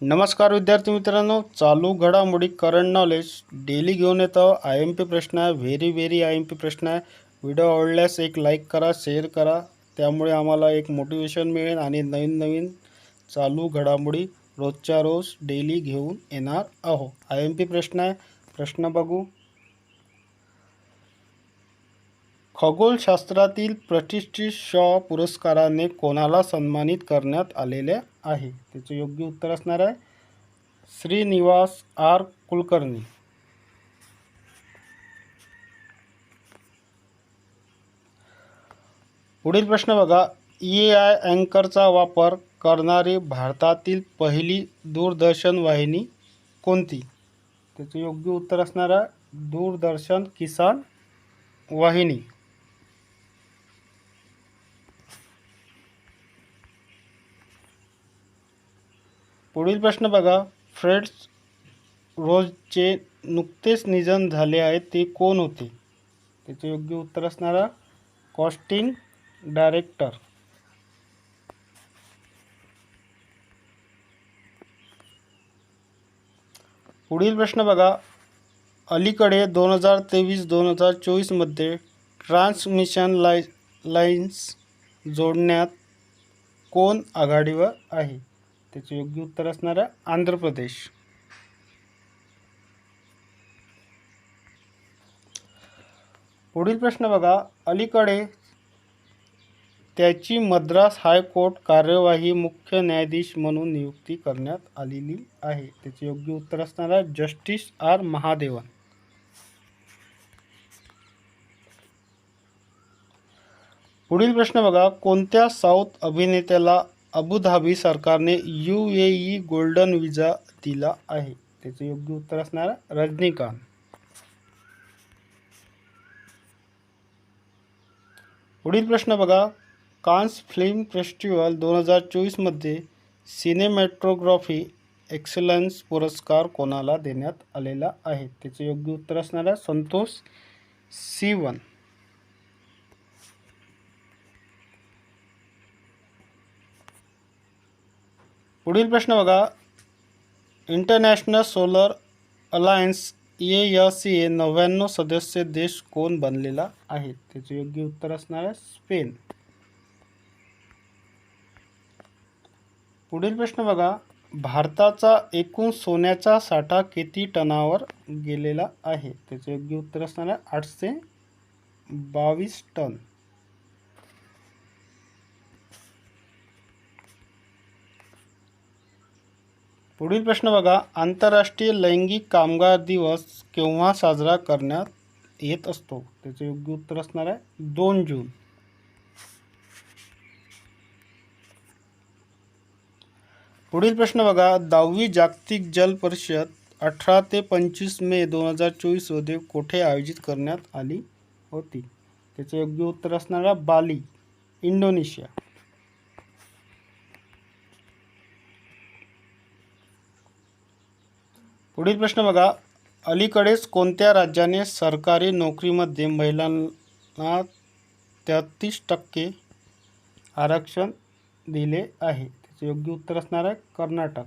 नमस्कार विद्यार्थी मित्रांनो चालू घडामोडी करंट नॉलेज डेली घेऊन येतो. आय एम पी प्रश्न आहे very very I M P प्रश्न आहे. व्हिडिओ आवडल्यास एक लाईक करा शेअर करा. त्यामुळे आम्हाला एक मोटिवेशन मिळेल आणि नवीन नवीन चालू घडामोडी रोजच्या रोज डेली घेऊन येणार आहो आय एम पी प्रश्न आहे प्रश्न बघू. खगोलशास्त्रातील प्रतिष्ठित शॉ पुरस्काराने कोणाला सन्मानित करण्यात आलेले आहे? त्याचं योग्य उत्तर असणार आहे श्रीनिवास आर. कुलकर्णी. पुढील प्रश्न बघा. ई आय अँकरचा वापर करणारी भारतातील पहिली दूरदर्शन वाहिनी कोणती? त्याचं योग्य उत्तर असणार आहे दूरदर्शन किसान वाहिनी. पुढील प्रश्न बघा. फ्रेड्स रोजचे नुकतेच निधन झाले आहे ते कोण होते? त्याचे योग्य उत्तर असणारा कॉस्टिंग डायरेक्टर. पुढील प्रश्न बघा. अलीकडे दोन हजार तेवीस दोन हजार चोवीसमध्ये ट्रान्समिशन लाय लाईन्स जोडण्यात कोण आघाडीवर आहे? त्याचे योग्य उत्तर असणार आहे आंध्र प्रदेश. पुढील प्रश्न बघा. अलीकडे त्याची मद्रास हायकोर्ट कार्यवाही मुख्य न्यायाधीश म्हणून नियुक्ती करण्यात आलेली आहे. त्याचे योग्य उत्तर असणार आहे जस्टिस आर. महादेवन. पुढील प्रश्न बघा. कोणत्या साऊथ अभिनेत्याला अबुधाबी सरकारने U A E golden visa दिला आहे. त्याचं योग्य उत्तर असणार रजनीकांत. पुढील प्रश्न बघा. कान्स फिल्म फेस्टिवल दोन हजार चोवीसमध्ये सिनेमॅट्रोग्राफी एक्सलन्स पुरस्कार कोणाला देण्यात आलेला आहे? त्याचं योग्य उत्तर असणार आहे संतोष वन पुढील प्रश्न बघा. International solar alliance A S A नव्याण्णव सदस्य देश कोण बनलेला आहे? त्याचे योग्य उत्तर असणार आहे स्पेन. पुढील प्रश्न बघा. भारताचा एकूण सोन्याचा साठा किती टनावर गेलेला आहे? त्याचे योग्य उत्तर असणार आहे आठशे बावीस टन. पुढील प्रश्न बघा. आंतरराष्ट्रीय लैंगिक कामगार दिवस केव्हा साजरा करण्यात येत असतो? त्याचे योग्य उत्तर असणार आहे दोन जून. पुढील प्रश्न बघा. दहावी जागतिक जल परिषद अठरा ते पंचवीस मे दोन हजार चोवीसमध्ये कोठे आयोजित करण्यात आली होती? त्याचे योग्य उत्तर असणार आहे बाली इंडोनेशिया. पुढील प्रश्न बघा. अलीकडेच कोणत्या राज्याने सरकारी नोकरीमध्ये महिलांना तेहतीस टक्के आरक्षण दिले आहे? त्याचे योग्य उत्तर असणार आहे कर्नाटक.